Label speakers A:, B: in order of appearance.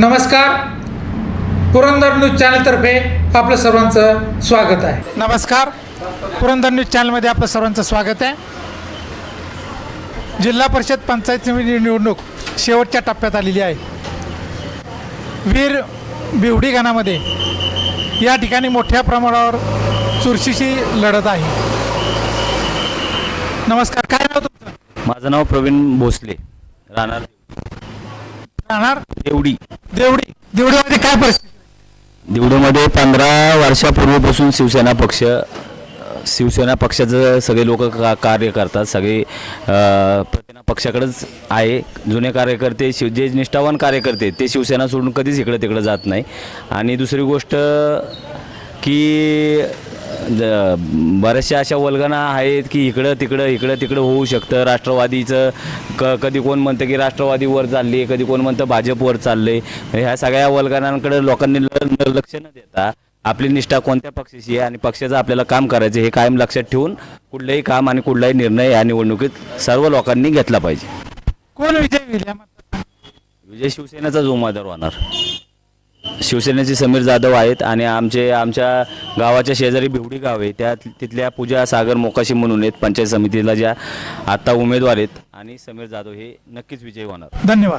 A: नमस्कार. पुरंदर न्यूज चॅनलतर्फे आपलं सर्वांचं स्वागत आहे. नमस्कार. पुरंदर न्यूज चॅनलमध्ये आपलं सर्वांचं स्वागत आहे. जिल्हा परिषद पंचायत समिती निवडणूक शेवटच्या टप्प्यात आलेली आहे. वीर बिवडी गणामध्ये या ठिकाणी मोठ्या प्रमाणावर चुरशीची लढत आहे. नमस्कार काय नाव तुमचं?
B: माझं नाव प्रवीण भोसले राहणार
A: राहणार?
B: देवडी
A: देवडी. देवडीमध्ये काय परिस्थिती?
B: देवडीमध्ये पंधरा वर्षापूर्वीपासून शिवसेना पक्ष शिवसेना पक्षाचं सगळे लोक का कार्य करतात. सगळे अ, प्रतिना पक्षाकडेच आहे. जुने कार्यकर्ते शिव जे निष्ठावान कार्यकर्ते ते शिवसेना सोडून कधीच इकडं तिकडं जात नाही. आणि दुसरी गोष्ट की ज- बऱ्याचशा अशा वल्गना आहेत की इकडं तिकडं इकडं तिकडं होऊ शकतं. राष्ट्रवादीचं क कधी कोण म्हणतं की राष्ट्रवादी वर चालली आहे कधी कोण म्हणतं भाजप वर चालले ह्या सगळ्या वल्गनांकडे लोकांनी ल- लक्ष न देता आपली निष्ठा कोणत्या पक्षाची आहे आणि पक्षाचं आपल्याला काम करायचं हे कायम लक्षात ठेवून कुठलंही काम आणि कुठलाही निर्णय या निवडणुकीत सर्व लोकांनी घेतला पाहिजे.
A: कोण विजय होईल या मतदारसंघात?
B: विजय शिवसेनेचाच उमेदवार होणार. शिवसेनेचे समीर जाधव आहेत आणि आमचे आमच्या गावाच्या शेजारी भिवडी गाव आहे. त्या तिथल्या पूजा सागर मोकाशी म्हणून आहेत पंचायत समितीला ज्या आत्ता उमेदवार आहेत आणि समीर जाधव हे नक्कीच विजयी होणार.
A: धन्यवाद.